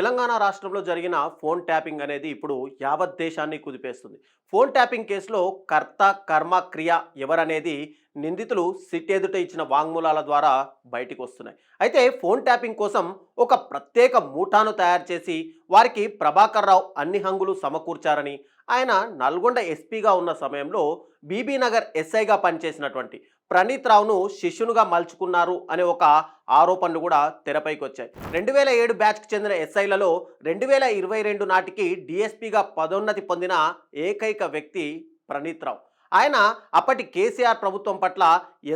తెలంగాణ రాష్ట్రంలో జరిగిన phone tapping అనేది ఇప్పుడు యావత్ దేశాన్ని కుదిపేస్తుంది. ఫోన్ ట్యాపింగ్ కేసులో కర్త కర్మ క్రియ ఎవరనేది నిందితులు సిట్ ఎదుట ఇచ్చిన వాంగ్మూలాల ద్వారా బయటికి వస్తున్నాయి. అయితే ఫోన్ ట్యాపింగ్ కోసం ఒక ప్రత్యేక మూఠాను తయారు చేసి వారికి ప్రభాకర్ రావు అన్ని హంగులు సమకూర్చారని ఆయన నల్గొండ ఎస్పీగా ఉన్న సమయంలో బీబీనగర్ ఎస్ఐగా పనిచేసినటువంటి ప్రణీత్ రావును శిష్యునుగా మలుచుకున్నారు అనే ఒక ఆరోపణలు కూడా తెరపైకి వచ్చాయి రెండు వేల ఏడు బ్యాచ్కి చెందిన ఎస్ఐలలో రెండు వేల ఇరవై రెండు నాటికి డిఎస్పీగా పదోన్నతి పొందిన ఏకైక వ్యక్తి ప్రణీత్ రావు. ఆయన అప్పటి కేసీఆర్ ప్రభుత్వం పట్ల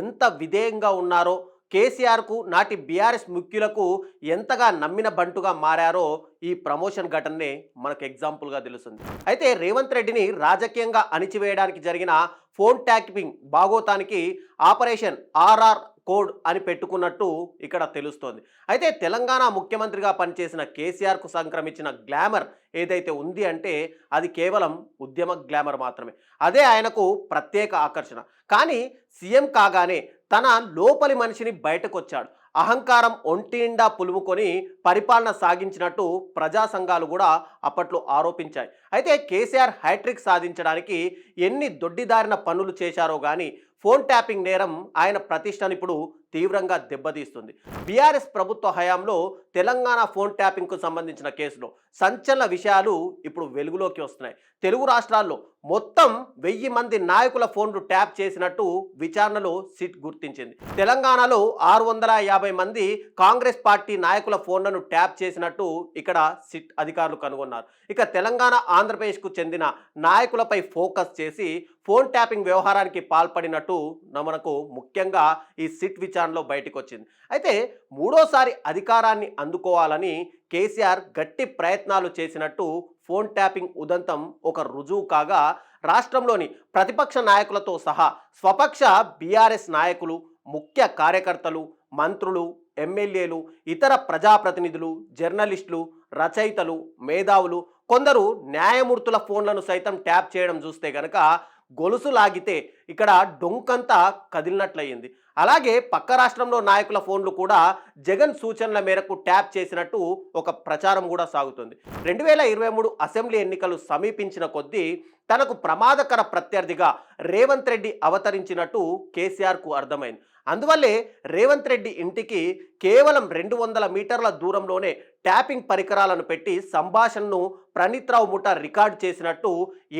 ఎంత విధేయంగా ఉన్నారో కేసీఆర్కు నాటి బీఆర్ఎస్ ముఖ్యులకు ఎంతగా నమ్మిన బంటుగా మారారో ఈ ప్రమోషన్ ఘటననే మనకు ఎగ్జాంపుల్గా తెలుస్తుంది. అయితే రేవంత్ రెడ్డిని రాజకీయంగా అణిచివేయడానికి జరిగిన ఫోన్ ట్యాకింగ్ బాగోతానికి ఆపరేషన్ ఆర్ఆర్ కోడ్ అని పెట్టుకున్నట్టు ఇక్కడ తెలుస్తోంది. అయితే తెలంగాణ ముఖ్యమంత్రిగా పనిచేసిన కేసీఆర్కు సంక్రమించిన గ్లామర్ ఏదైతే ఉంది అంటే అది కేవలం ఉద్యమ గ్లామర్ మాత్రమే. అదే ఆయనకు ప్రత్యేక ఆకర్షణ. కానీ సీఎం కాగానే తన లోపలి మనిషిని బయటకు వచ్చాడు అహంకారం ఒంటిండా పులుముకొని పరిపాలన సాగించినట్టు ప్రజా సంఘాలు కూడా అప్పట్లో ఆరోపించాయి. అయితే కేసీఆర్ హ్యాట్రిక్ సాధించడానికి ఎన్ని దొడ్డిదారిన పనులు చేశారో కానీ ఫోన్ ట్యాపింగ్ నేరం ఆయన ప్రతిష్టను ఇప్పుడు తీవ్రంగా దెబ్బతీస్తుంది. బీఆర్ఎస్ ప్రభుత్వ హయాంలో తెలంగాణ ఫోన్ ట్యాపింగ్కు సంబంధించిన కేసులో సంచలన విషయాలు ఇప్పుడు వెలుగులోకి వస్తున్నాయి. తెలుగు రాష్ట్రాల్లో మొత్తం వెయ్యి మంది నాయకుల ఫోన్లు ట్యాప్ చేసినట్టు విచారణలో సిట్ గుర్తించింది. తెలంగాణలో ఆరు వందల యాభై మంది కాంగ్రెస్ పార్టీ నాయకుల ఫోన్లను ట్యాప్ చేసినట్టు ఇక్కడ సిట్ అధికారులు కనుగొన్నారు. ఇక తెలంగాణ ఆంధ్రప్రదేశ్కు చెందిన నాయకులపై ఫోకస్ చేసి ఫోన్ ట్యాపింగ్ వ్యవహారానికి పాల్పడినట్టు మనకు ముఖ్యంగా ఈ సిట్ విచారణ విచారణలో బయటకు వచ్చింది అయితే మూడోసారి అధికారాన్ని అందుకోవాలని కేసీఆర్ గట్టి ప్రయత్నాలు చేసినట్టు ఫోన్ ట్యాపింగ్ ఉదంతం ఒక రుజువు కాగా రాష్ట్రంలోని ప్రతిపక్ష నాయకులతో సహా స్వపక్ష బీఆర్ఎస్ నాయకులు ముఖ్య కార్యకర్తలు మంత్రులు ఎమ్మెల్యేలు ఇతర ప్రజాప్రతినిధులు జర్నలిస్టులు రచయితలు మేధావులు కొందరు న్యాయమూర్తుల ఫోన్లను సైతం ట్యాప్ చేయడం చూస్తే గనక గొలుసు లాగితే ఇక్కడ డొంకంతా కదిలినట్లయింది. అలాగే పక్క రాష్ట్రంలో నాయకుల ఫోన్లు కూడా జగన్ సూచనల మేరకు ట్యాప్ చేసినట్టు ఒక ప్రచారం కూడా సాగుతుంది. రెండు వేల ఇరవై మూడు అసెంబ్లీ ఎన్నికలు సమీపించిన కొద్దీ తనకు ప్రమాదకర ప్రత్యర్థిగా రేవంత్ రెడ్డి అవతరించినట్టు కేసీఆర్కు అర్థమైంది. అందువల్లే రేవంత్ రెడ్డి ఇంటికి కేవలం రెండు వందల మీటర్ల దూరంలోనే ట్యాపింగ్ పరికరాలను పెట్టి సంభాషణను ప్రణీత్ ముఠ ముఠా రికార్డు చేసినట్టు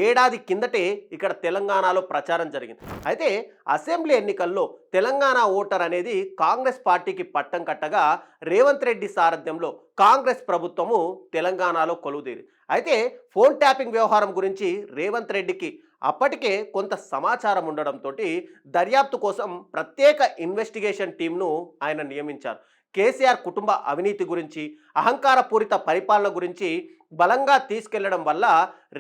ఏడాది కిందటే ఇక్కడ తెలంగాణలో ప్రచారం జరిగింది. అయితే అసెంబ్లీ ఎన్నికల్లో తెలంగాణ ఓటర్ అనేది కాంగ్రెస్ పార్టీకి పట్టం కట్టగా రేవంత్ రెడ్డి సారథ్యంలో కాంగ్రెస్ ప్రభుత్వము తెలంగాణలో కొలువుదీరి అయితే ఫోన్ ట్యాపింగ్ వ్యవహారం గురించి రేవంత్ రెడ్డికి అప్పటికే కొంత సమాచారం ఉండడంతో దర్యాప్తు కోసం ప్రత్యేక ఇన్వెస్టిగేషన్ టీంను ఆయన నియమించారు. కేసీఆర్ కుటుంబ అవినీతి గురించి అహంకారపూరిత పరిపాలన గురించి బలంగా తీసుకెళ్ళడం వల్ల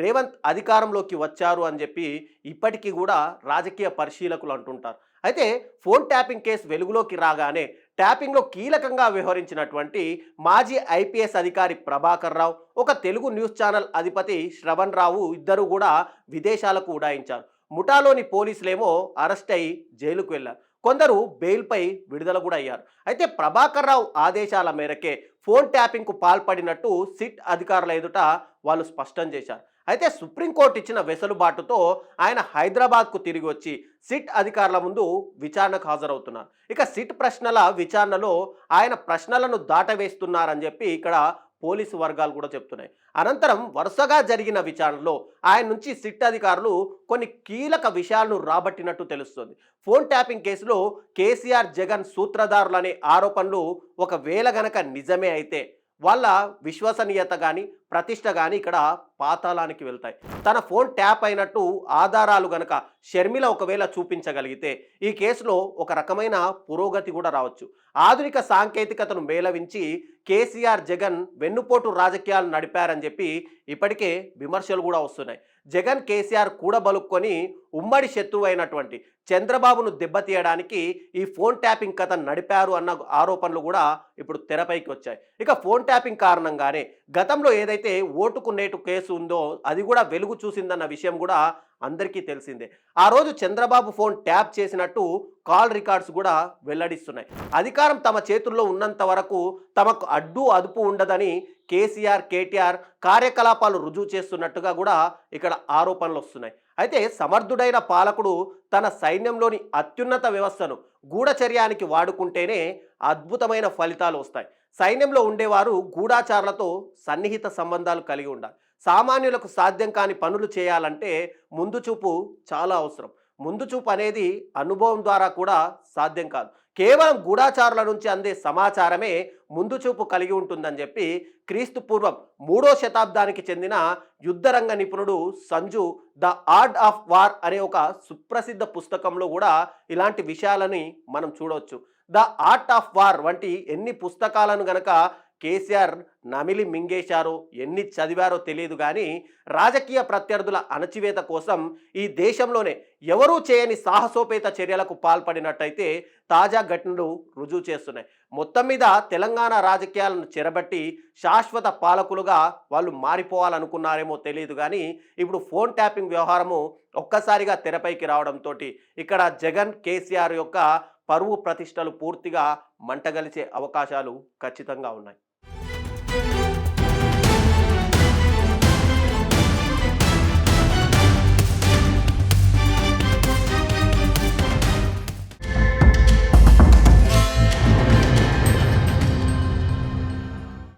రేవంత్ అధికారంలోకి వచ్చారు అని చెప్పి ఇప్పటికీ కూడా రాజకీయ పరిశీలకులు అంటుంటారు. అయితే ఫోన్ ట్యాపింగ్ కేసు వెలుగులోకి రాగానే ట్యాపింగ్లో కీలకంగా వ్యవహరించినటువంటి మాజీ ఐపీఎస్ అధికారి ప్రభాకర్ రావు ఒక తెలుగు న్యూస్ ఛానల్ అధిపతి శ్రవణ్ రావు ఇద్దరు కూడా విదేశాలకు ఉడాయించారు. ముఠాలోని పోలీసులేమో అరెస్ట్ అయి జైలుకు వెళ్ళారు. కొందరు బెయిల్పై విడుదల కూడా అయ్యారు. అయితే ప్రభాకర్ రావు ఆదేశాల మేరకే ఫోన్ ట్యాపింగ్కు పాల్పడినట్టు సిట్ అధికారుల ఎదుట వాళ్ళు స్పష్టం చేశారు. అయితే సుప్రీంకోర్టు ఇచ్చిన వెసులుబాటుతో ఆయన హైదరాబాద్కు తిరిగి వచ్చి సిట్ అధికారుల ముందు విచారణకు హాజరవుతున్నారు. ఇక సిట్ ప్రశ్నల విచారణలో ఆయన ప్రశ్నలను దాటవేస్తున్నారని చెప్పి ఇక్కడ పోలీసు వర్గాలు కూడా చెప్తున్నాయి. అనంతరం వరుసగా జరిగిన విచారణలో ఆయన నుంచి సిట్ అధికారులు కొన్ని కీలక విషయాలను రాబట్టినట్టు తెలుస్తుంది. ఫోన్ ట్యాపింగ్ కేసులో కేసీఆర్ జగన్ సూత్రధారులనే ఆరోపణలు ఒకవేళ గనక నిజమే అయితే వాళ్ళ విశ్వసనీయత కానీ ప్రతిష్ట కానీ ఇక్కడ పాతాళానికి వెళ్తాయి. తన ఫోన్ ట్యాప్ అయినట్టు ఆధారాలు గనక షర్మిల ఒకవేళ చూపించగలిగితే ఈ కేసులో ఒక రకమైన పురోగతి కూడా రావచ్చు. ఆధునిక సాంకేతికతను మేళవించి కేసీఆర్ జగన్ వెన్నుపోటు రాజకీయాలు నడిపారని చెప్పి ఇప్పటికే విమర్శలు కూడా వస్తున్నాయి. జగన్ కేసీఆర్ కూడబలుక్కొని ఉమ్మడి శత్రువు అయినటువంటి చంద్రబాబును దెబ్బతీయడానికి ఈ ఫోన్ ట్యాపింగ్ కథ నడిపారు అన్న ఆరోపణలు కూడా ఇప్పుడు తెరపైకి వచ్చాయి. ఇక ఫోన్ ట్యాపింగ్ కారణంగానే గతంలో ఏదైతే ఓటుకునేటు కేసు ఉందో అది కూడా వెలుగు చూసిందన్న విషయం కూడా అందరికీ తెలిసిందే. ఆ రోజు చంద్రబాబు ఫోన్ ట్యాప్ చేసినట్టు కాల్ రికార్డ్స్ కూడా వెల్లడిస్తున్నాయి. అధికారం తమ చేతుల్లో ఉన్నంత వరకు తమకు అడ్డు అదుపు ఉండదని కేసీఆర్ కేటీఆర్ కార్యకలాపాలు రుజువు చేస్తున్నట్టుగా కూడా ఇక్కడ ఆరోపణలు వస్తున్నాయి. అయితే సమర్థుడైన పాలకుడు తన సైన్యంలోని అత్యున్నత వ్యవస్థను గూఢచర్యానికి వాడుకుంటేనే అద్భుతమైన ఫలితాలు వస్తాయి. సైన్యంలో ఉండేవారు గూఢాచారులతో సన్నిహిత సంబంధాలు కలిగి ఉండాలి. సామాన్యులకు సాధ్యం కాని పనులు చేయాలంటే ముందు చూపు చాలా అవసరం. ముందు చూపు అనేది అనుభవం ద్వారా కూడా సాధ్యం కాదు. కేవలం గూఢాచారుల నుంచి అందే సమాచారమే ముందు చూపు కలిగి ఉంటుందని చెప్పి క్రీస్తు పూర్వం మూడో శతాబ్దానికి చెందిన యుద్ధరంగ నిపుణుడు Sun Tzu the art of war అనే ఒక సుప్రసిద్ధ పుస్తకంలో కూడా ఇలాంటి విషయాలని మనం చూడవచ్చు. ద ఆర్ట్ ఆఫ్ వార్ వంటి ఎన్ని పుస్తకాలను గనక కేసీఆర్ నమిలి మింగేశారో ఎన్ని చదివారో తెలియదు కానీ రాజకీయ ప్రత్యర్థుల అణచివేత కోసం ఈ దేశంలోనే ఎవరూ చేయని సాహసోపేత చర్యలకు పాల్పడినట్టయితే తాజా ఘటనలు రుజువు చేస్తున్నాయి. మొత్తం మీద తెలంగాణ రాజకీయాలను చెరబట్టి శాశ్వత పాలకులుగా వాళ్ళు మారిపోవాలనుకున్నారేమో తెలియదు కానీ ఇప్పుడు ఫోన్ ట్యాపింగ్ వ్యవహారము ఒక్కసారిగా తెరపైకి రావడంతో ఇక్కడ జగన్ కేసీఆర్ యొక్క పరువు ప్రతిష్టలు పూర్తిగా మంటగలిచే అవకాశాలు ఖచ్చితంగా ఉన్నాయి.